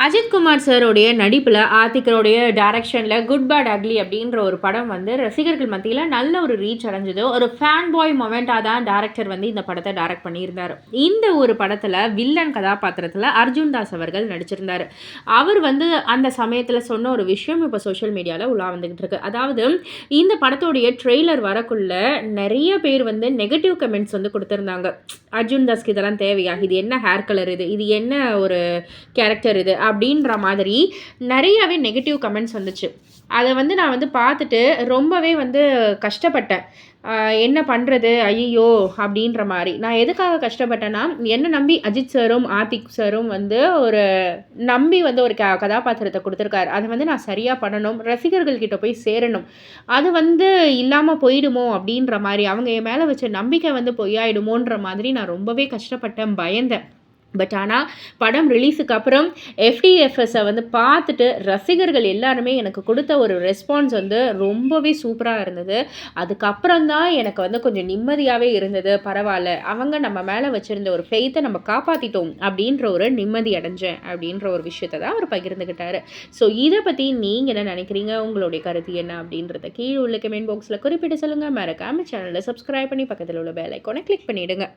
அஜித்குமார் சாரோடைய நடிப்பில் ஆத்திக்கருடைய டைரக்ஷனில் good bad ugly அப்படின்ற ஒரு படம் வந்து ரசிகர்கள் மத்தியில் நல்ல ஒரு ரீச் அடைஞ்சது. ஒரு ஃபேன் பாய் மொமெண்ட்டாக தான் டேரக்டர் வந்து இந்த படத்தை டைரக்ட் பண்ணியிருந்தார். இந்த ஒரு படத்தில் வில்லன் கதாபாத்திரத்தில் அர்ஜுன் தாஸ் அவர்கள் நடிச்சிருந்தார். அவர் வந்து அந்த சமயத்தில் சொன்ன ஒரு விஷயம் இப்போ சோஷியல் மீடியாவில் உலா வந்துக்கிட்டு இருக்கு. அதாவது இந்த படத்தோடைய ட்ரெய்லர் வரக்குள்ள நிறைய பேர் வந்து நெகட்டிவ் கமெண்ட்ஸ் வந்து கொடுத்துருந்தாங்க. அர்ஜுன் தாஸ்க்கு இதெல்லாம் தேவையா? இது என்ன ஹேர் கலர் இது? இது என்ன ஒரு கேரக்டர் இது? அப்படின்ற மாதிரி நிறையாவே நெகட்டிவ் கமெண்ட்ஸ் வந்துச்சு. அதை வந்து நான் வந்து பார்த்துட்டு ரொம்பவே வந்து கஷ்டப்பட்டேன். என்ன பண்ணுறது ஐயோ அப்படின்ற மாதிரி. நான் எதுக்காக கஷ்டப்பட்டேன்னா என்னை நம்பி அஜித் சாரும் ஆதிக் சாரும் வந்து ஒரு நம்பி வந்து ஒரு க கதாபாத்திரத்தை கொடுத்துருக்காரு. அதை வந்து நான் சரியாக பண்ணணும். ரசிகர்கள்கிட்ட போய் சேரணும். அது வந்து இல்லாமல் போயிடுமோ அப்படின்ற மாதிரி. அவங்க என் மேலே வச்ச நம்பிக்கை வந்து பொய்யாயிடுமோன்ற மாதிரி நான் ரொம்பவே கஷ்டப்பட்டேன் பயந்தேன். பட் ஆனால் படம் ரிலீஸுக்கு அப்புறம் எஃப்டிஎஃப்எஸை வந்து பார்த்துட்டு ரசிகர்கள் எல்லாருமே எனக்கு கொடுத்த ஒரு ரெஸ்பான்ஸ் வந்து ரொம்பவே சூப்பராக இருந்தது. அதுக்கப்புறம் தான் எனக்கு வந்து கொஞ்சம் நிம்மதியாகவே இருந்தது. பரவாயில்ல அவங்க நம்ம மேலே வச்சுருந்த ஒரு ஃபெய்த்தை நம்ம காப்பாற்றிட்டோம் அப்படின்ற ஒரு நிம்மதி அடைஞ்சேன் அப்படின்ற ஒரு விஷயத்தை தான் அவர் பகிர்ந்துக்கிட்டாரு ஸோ இதை பற்றி நீங்கள் என்ன நினைக்கிறீங்க? உங்களுடைய கருத்து என்ன அப்படின்றத கீழே உள்ள கமெண்ட் பாக்ஸில் குறிப்பிட்டு சொல்லுங்கள் மறக்காமல் சேனலை சப்ஸ்கிரைப் பண்ணி பக்கத்தில் உள்ள பெல் ஐக்கோனை கிளிக் பண்ணிவிடுங்க